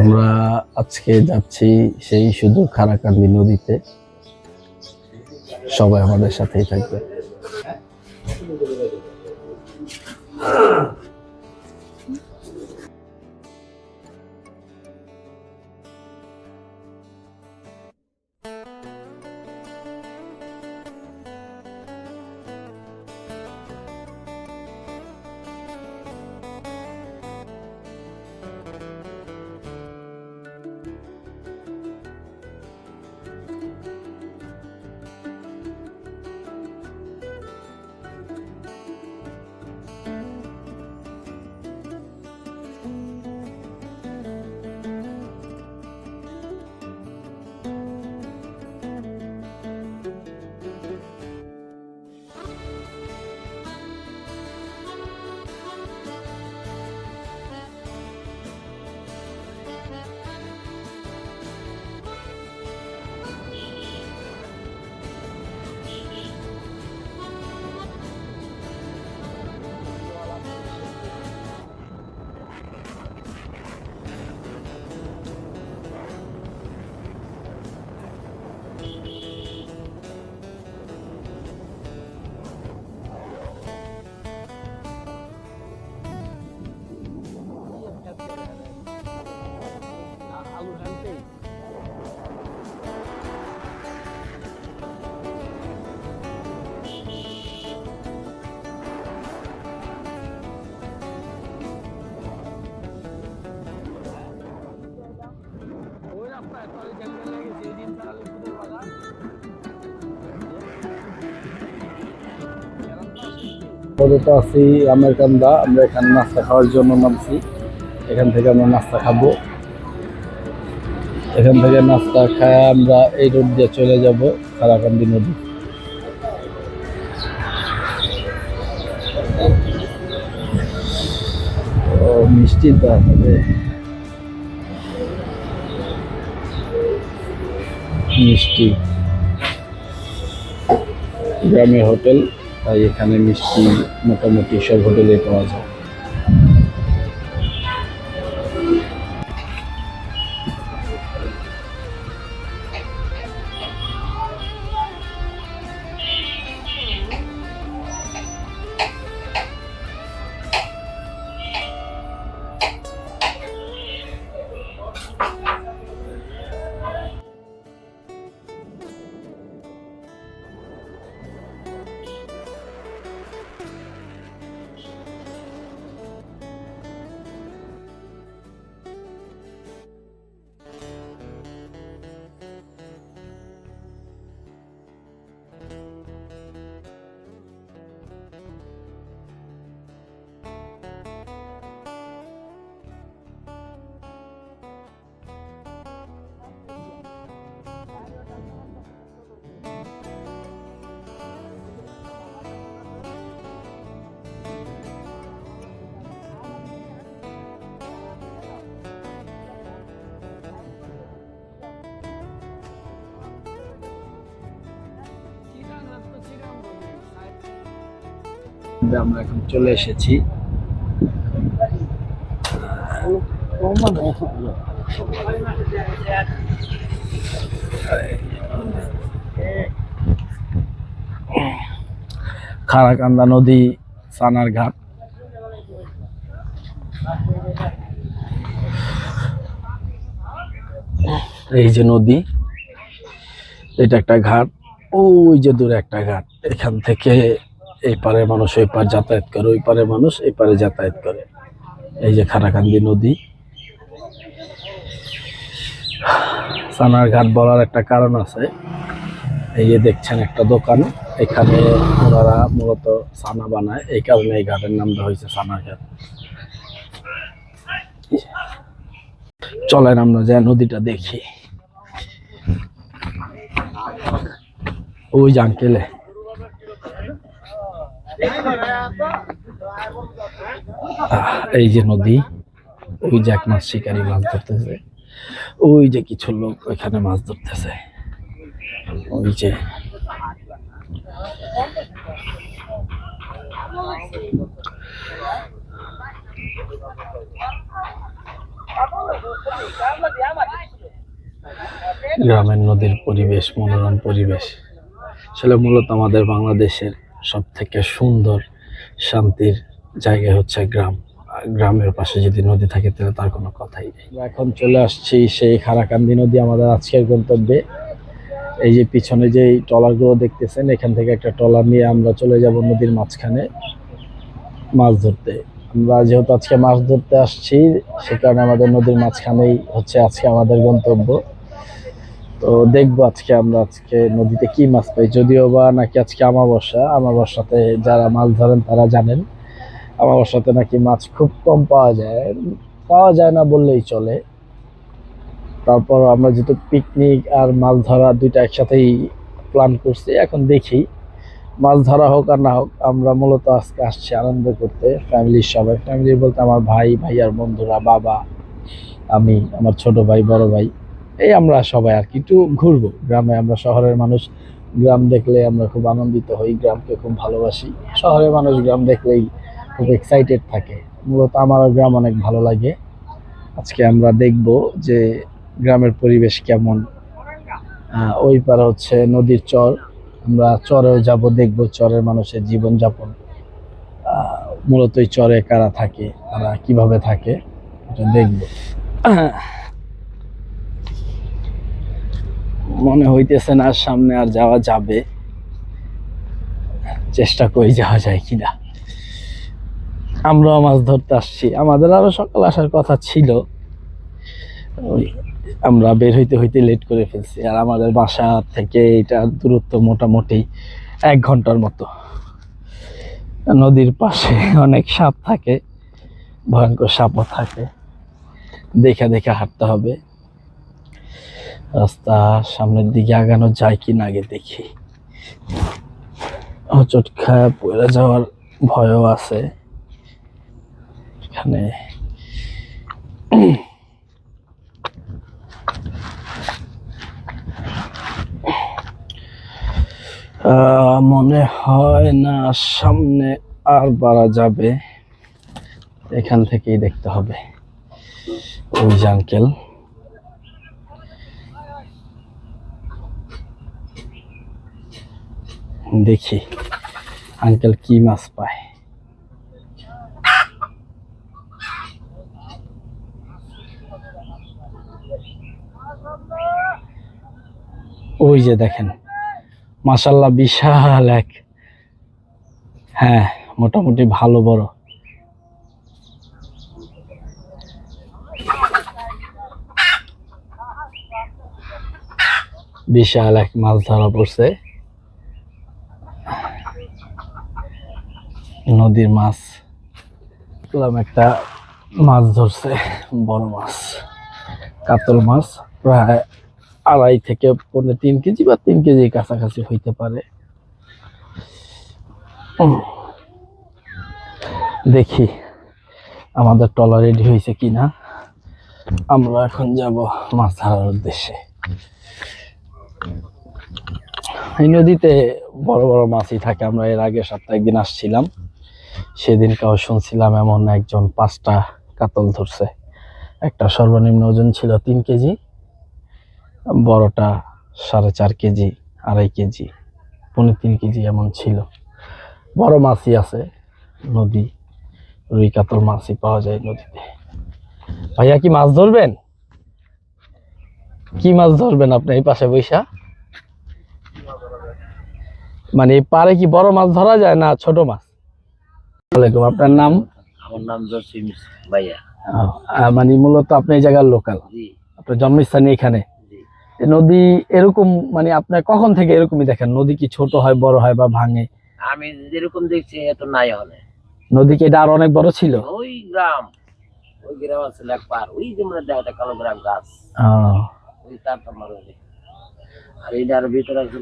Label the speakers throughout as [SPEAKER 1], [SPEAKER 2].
[SPEAKER 1] আমরা আজকে যাচ্ছি সেই শুধু খারাকান্দি নদীতে। সবাই আমাদের সাথেই থাকবে। আপাতত আছি আমের কান্দা আমরা এখানে নাস্তা খাওয়ার জন্য নামছি। এখান থেকে আমরা নাস্তা খাব। এখান থেকে নাস্তা খায় আমরা এই রোড দিয়ে চলে যাব খারাকান্দি নদী। মিষ্টি তো আছে মিষ্টি। গ্রামে হোটেল তাই এখানে মিষ্টি মোটামুটি সব হোটেলে পাওয়া যায়। আমরা এখন চলে এসেছি। খারাকান্দা নদী, সানার ঘাট। এই যে নদী, এটা একটা ঘাট। ওই যে দূরে একটা ঘাট। এখান থেকে এই পারে মানুষ ওই পার যাতায়াত করে ওই পারে মানুষ এই পারে যাতায়াত করে। এই যে খারাকান্দি নদী। সানার ঘাট বলার একটা কারণ আছে। এই যে দেখছেন একটা দোকান এখানে ওনারা মূলত সানা বানায়। এই কারণে এই ঘাটের নাম দেওয়া হয়েছে সানার ঘাট চলেন আমরা যে নদীটা দেখি। ওই আহ, এই যে নদী, ওই যে এক মাছ শিকারী মাছ ধরতেছে। ওই যে কিছু লোক ওইখানে মাছ ধরতেছে। ওই যে গ্রামের নদীর পরিবেশ, মনোরম পরিবেশ আসলে মূলত আমাদের বাংলাদেশের সব থেকে সুন্দর শান্তির জায়গা হচ্ছে গ্রাম। গ্রামের পাশে যদি নদী থাকে তাহলে তার কোনো কথাই নেই। এখন চলে আসছি সেই খারাকান্দি নদী আমাদের আজকের গন্তব্যে। এই যে পিছনে যে ট্রলারগুলো দেখতেছেন, এখান থেকে একটা ট্রলার নিয়ে আমরা চলে যাব নদীর মাঝখানে মাছ ধরতে। আমরা যেহেতু আজকে মাছ ধরতে আসছি, সে কারণে আমাদের নদীর মাঝখানেই হচ্ছে আজকে আমাদের গন্তব্য। তো দেখব আজকে আমরা আজকে নদীতে কি মাছ পাই, যদিও বা নাকি আজকে আমাবস্যা। আমাবস্যাতে যারা মাছ ধরেন তারা জানেন, আমাবস্যাতে নাকি মাছ খুব কম পাওয়া যায়। পাওয়া যায় না বললেই চলে। তারপর আমরা যেহেতু পিকনিক আর মাছ ধরা দুইটা একসাথেই প্ল্যান করছি, এখন দেখি। মাছ ধরা হোক আর না হোক, আমরা মূলত আজকে আসছি আনন্দ করতে ফ্যামিলির সবাই। ফ্যামিলি বলতে আমার ভাই, ভাইয়ার বন্ধুরা, বাবা, আমি, আমার ছোট ভাই, বড় ভাই। এই আমরা সবাই আর কি ঘুরবো। গ্রামে আমরা শহরের মানুষ, গ্রাম দেখলে আমরা খুব আনন্দিত হই, গ্রামকে খুব ভালোবাসি। শহরের মানুষ, গ্রাম দেখলেই খুব এক্সাইটেড থাকে। মূলত আমারও গ্রাম অনেক ভালো লাগে। আজকে আমরা দেখব যে গ্রামের পরিবেশ কেমন। ওই পার হচ্ছে নদীর চর। আমরা চরেও যাব, দেখব চরের মানুষের জীবনযাপন। মূলত চরে কারা থাকে, তারা কীভাবে থাকে, এটা দেখব। মনে হইতেছে না সামনে আর যাওয়া যাবে। চেষ্টা করি যাওয়া যায় কিনা। আমরাও মাছ ধরতে আসছি। আমাদের আরও সকাল আসার কথা ছিল। ওই আমরা বের হইতে হইতে লেট করে ফেলছি। আর আমাদের বাসা থেকে এটার দূরত্ব মোটামুটি এক ঘণ্টার মতো। নদীর পাশে অনেক সাপ থাকে। ভয়ঙ্কর সাপও থাকে। দেখে দেখে হাঁটতে হবে। রাস্তা সামনের দিকে আগানো যায় কি না আগে দেখি। হোঁচট খায়, পড়ে যাওয়ার ভয়ও আছে। এখানে মনে হয় না সামনে আর বাড়া যাবে। এখান থেকেই দেখতে হবে। ওই যে আঙ্কেল দেখি। আঙ্কেল কি মাছ পায়? ওই যে দেখেন মাসাল্লাহ বিশাল এক। হ্যাঁ মোটামুটি ভালো বড়। বিশাল এক মাছ ধরা পড়ছে। নদীর মাছ। দেখলাম একটা মাছ ধরছে, বড় মাছ, কাতল মাছ, প্রায় আড়াই থেকে পনেরো তিন কেজি বা তিন কেজি কাছাকাছি হইতে পারে। দেখি আমাদের ট্রলার রেডি হয়েছে কি না আমরা এখন যাব মাছ ধরার উদ্দেশ্যে। এই নদীতে বড় বড় মাছই থাকে, আমরা এর আগে সপ্তাহে একদিন আসছিলাম। সেদিন কাউ শুনছিলাম এমন একজন পাঁচটা কাতল ধরছে। একটা সর্বনিম্ন ওজন ছিল তিন কেজি, বড়টা সাড়ে চার কেজি, আড়াই কেজি পনেরো তিন কেজি এমন ছিল। বড় মাছই আছে, নদী, রুই কাতল মাছই পাওয়া যায় নদীতে। ভাইয়া কি মাছ ধরবেন? কি মাছ ধরবেন আপনি এই পাশে বৈশা? মানে পারে কি বড় মাছ ধরা যায় না ছোট মাছ? ওয়ালাইকুম আপনার নাম?
[SPEAKER 2] আমার নাম জসিম ভাইয়া।
[SPEAKER 1] মানে মূলত আপনি এই জায়গার লোকাল? আপনার জন্মস্থান এখানে? নদী এরকম মানে আপনার কখন থেকে এরকমই দেখেন? নদী কি ছোট হয় বড় হয় বা ভাঙে?
[SPEAKER 2] আমি যেরকম দেখছি এত নাই হলে।
[SPEAKER 1] নদী কি এটা আরও অনেক বড় ছিল?
[SPEAKER 2] ওই গ্রাম ওই গ্রাম আছে এক পার ওই যে মানে দেখা কালো গ্রাম গাছ। ওই তার তোমার আর এইটার ভিতরে আছে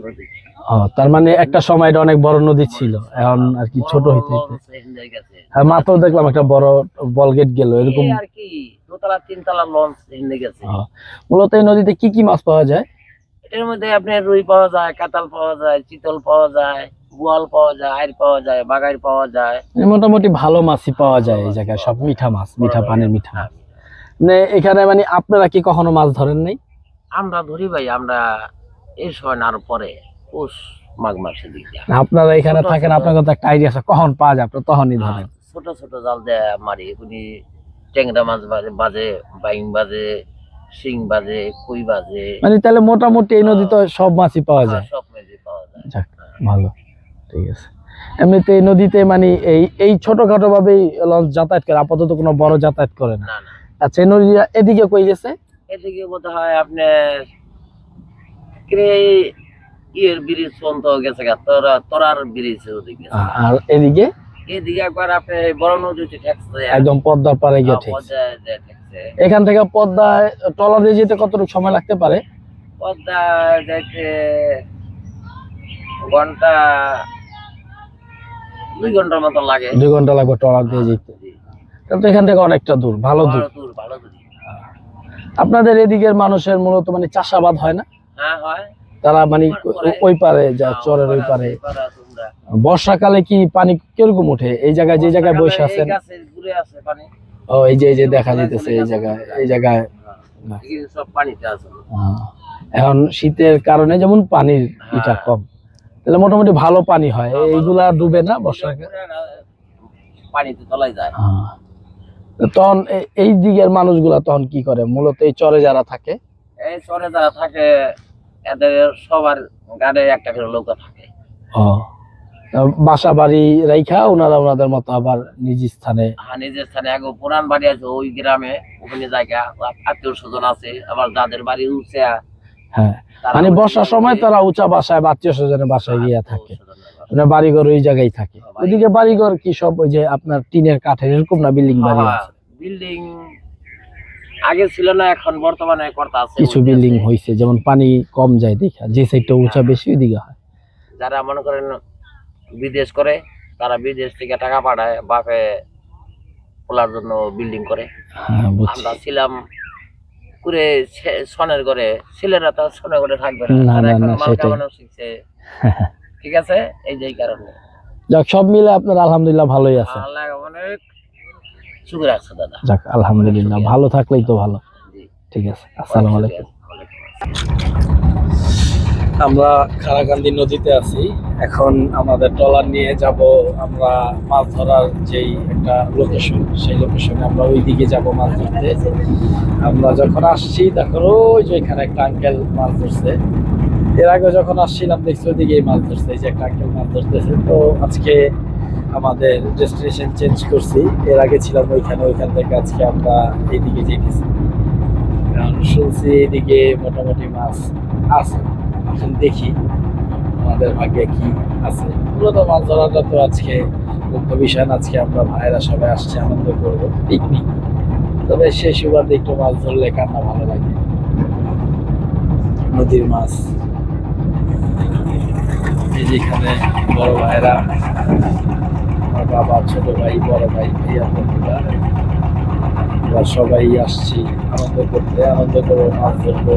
[SPEAKER 1] তার মানে একটা সময় অনেক বড় নদী ছিল। এখন আর কি ছোট হইতে হইতে। হ্যাঁ মাত্র দেখলাম একটা বড় বল গেট গেল এরকম।
[SPEAKER 2] আর কি দোতলা তিনতলা লঞ্চ গেছে।
[SPEAKER 1] মূলত এই নদীতে কি কি মাছ পাওয়া যায়?
[SPEAKER 2] এটার মধ্যে আপনার রুই পাওয়া যায় কাতাল পাওয়া যায় চিতল পাওয়া যায় বোয়াল পাওয়া যায় আইর পাওয়া যায় বাগাইর পাওয়া যায়।
[SPEAKER 1] মানে মোটামুটি ভালো মাছই পাওয়া যায় এই জায়গায় সব মিঠা মাছ মিঠা পানির মিঠা মাছ। মানে এখানে মানে আপনারা কি কখনো মাছ ধরেন নাই?
[SPEAKER 2] আমরা ধরি ভাই আমরা এই সময় আরও পরে। পৌষ মাঘ দিকে
[SPEAKER 1] আপনারা এখানে থাকেন
[SPEAKER 2] ছোট-
[SPEAKER 1] আপনার কথা একটা আইডিয়া আছে কখন পাওয়া যায় আপনার তখনই ধরেন।
[SPEAKER 2] ছোট ছোট জাল দিয়ে মারি এগুলি ট্যাংরা মাছ বাজে বাজে বাইং বাজে শিং বাজে কই বাজে।
[SPEAKER 1] মানে তাহলে মোটামুটি এই নদীতে সব মাছই পাওয়া যায়।
[SPEAKER 2] সব মেঝে পাওয়া যায়।
[SPEAKER 1] যাক ভালো ঠিক আছে। এমনিতে এই নদীতে মানে এই এই ছোটখাটো ভাবেই লঞ্চ যাতায়াত করে আপাতত কোনো বড় যাতায়াত করে না। আচ্ছা এই নদী এদিকে কই গেছে?
[SPEAKER 2] এদিকে বোধ হয় আপনার ইয়ের ব্রিজ পর্যন্ত গেছে গা তোরা তোরার ব্রিজ ওদিকে।
[SPEAKER 1] আর এদিকে?
[SPEAKER 2] এদিকে একবার আপনি বড় নদীতে ঠেকছে।
[SPEAKER 1] একদম পদ্মার গিয়ে
[SPEAKER 2] হ্যাঁ, ঠেকছে।
[SPEAKER 1] এখান থেকে পদ্মায় ট্রলার দিয়ে যেতে কতটুকু সময় লাগতে পারে?
[SPEAKER 2] পদ্মা যাইতে ঘণ্টা দুই ঘণ্টার মতো লাগে।
[SPEAKER 1] দুই ঘণ্টা লাগবে ট্রলার দিয়ে যেতে। তাহলে তো এখান থেকে অনেকটা দূর ভালো দূর।
[SPEAKER 2] ভালো দূর ভালো দূর।
[SPEAKER 1] আপনাদের এদিকের মানুষের মূলত মানে চাষাবাদ হয় না?
[SPEAKER 2] হ্যাঁ হয়।
[SPEAKER 1] তারা মানে ওই পারে যা
[SPEAKER 2] হ্যাঁ,
[SPEAKER 1] চরের ওই পারে। বর্ষাকালে কি পানি কীরকম ওঠে? এই জায়গায় যে জায়গায় বসে আছেন। ও এই যে এই যে দেখা যাইতেছে এই জায়গায় এই জায়গায়।
[SPEAKER 2] এখানে পানিতে আছে।
[SPEAKER 1] আহ, এখন শীতের কারণে যেমন পানির ইটা
[SPEAKER 2] হ্যাঁ।
[SPEAKER 1] কম তাহলে মোটামুটি ভালো পানি হয়। এইগুলা ডুবে না বর্ষাকালে?
[SPEAKER 2] পানিতে তলায় যায়।
[SPEAKER 1] তখন এই দিকের মানুষগুলা তখন কি করে? মূলত এই চরে যারা থাকে?
[SPEAKER 2] এই চরে যারা থাকে এদের সবার গাড়ে একটা করে লোক থাকে।
[SPEAKER 1] ও। বাসা বাড়ি রাইখা ওনারা ওনাদের মতো আবার নিজ স্থানে?
[SPEAKER 2] আর নিজের স্থানে। এক পুরান বাড়ি আছে ওই গ্রামে ওখানে জায়গা আত্মীয় স্বজন আছে আবার যাদের বাড়ি উঠছে
[SPEAKER 1] হ্যাঁ। মানে বর্ষার সময় তারা উঁচা বাসায় আত্মীয় স্বজনের বাসায় গিয়ে থাকে। মানে বাড়িঘর ওই জায়গায় থাকে। ওইদিকে বাড়িঘর। কি সব ওই যে আপনার টিনের কাঠের এরকম না বিল্ডিং বাড়ি
[SPEAKER 2] হ্যাঁ,
[SPEAKER 1] আছে?
[SPEAKER 2] বিল্ডিং আগে ছিল না এখন বর্তমানে করতে আছে
[SPEAKER 1] কিছু বিল্ডিং। হয়েছে যেমন পানি কম যায় দেখা যে সাইডটা উঁচা বেশি ওইদিকে হয়।
[SPEAKER 2] যারা মনে করেন বিদেশ করে তারা বিদেশ থেকে টাকা পাঠায় বাপে খোলার জন্য বিল্ডিং করে।
[SPEAKER 1] হ্যাঁ
[SPEAKER 2] আমরা ছিলাম করে সনের ঘরে ছেলেরা তো সনের ঘরে থাকবে না। এখন শিখছে। ঠিক আছে? এই যে কারণে।
[SPEAKER 1] যাক সব মিলে আপনার আলহামদুলিল্লাহ ভালোই আছে।
[SPEAKER 2] আল্লাহ অনেক দাদা।
[SPEAKER 1] যাক আলহামদুলিল্লাহ ভালো থাকলেই তো ভালো। ঠিক আছে আসসালামু আলাইকুম। আমরা খারাকান্দি নদীতে আছি। এখন আমাদের ট্রলার নিয়ে যাব আমরা মাছ ধরার যেই একটা লোকেশন সেই লোকেশনে আমরা ওই দিকে যাব মাছ ধরতে। আমরা যখন আসছি তখন ওই যে এখানে একটা আঙ্কেল মাছ ধরছে। এর আগে যখন আসছিলাম দেখছি ওইদিকেই মাছ ধরছে এই যে একটা আঙ্কেল মাছ ধরতেছে। তো আজকে আমাদের ডেস্টিনেশন চেঞ্জ করছি। এর আগে ছিলাম ওইখানে, ওইখান থেকে আজকে আমরা এইদিকে যেতেছি। কারণ শুনছি এদিকে মোটামুটি মাছ আছে। এখন দেখি আমাদের ভাগ্যে কি আছে। মূলত মাছ ধরাটা তো আজকে মুখ্য বিষয়। আজকে আমরা ভাইয়েরা সবাই আসছে আনন্দ করব পিকনিক তবে সেই সুবাদে একটু মাছ ধরলে কান্না ভালো লাগে। নদীর মাছ। এই যেখানে বড় ভাইরা আমার বাবা, ছোট ভাই, বড় ভাই, ভাইয়া আমরা সবাই আসছি আনন্দ করতে, আনন্দ করব মাছ ধরবো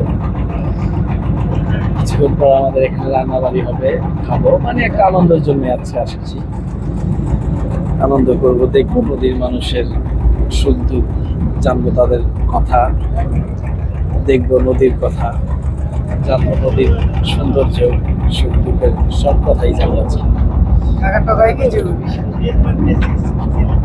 [SPEAKER 1] কিছুক্ষণ পর আমাদের এখানে রান্না বাড়ি হবে, খাব। মানে একটা আনন্দের জন্য আজকে আসছি। আনন্দ করব, দেখব নদীর মানুষের সুখ দুঃখ, জানব তাদের কথা। দেখব নদীর কথা, জানব নদীর সৌন্দর্য, সুখ দুঃখের সব কথাই জানব আজকে।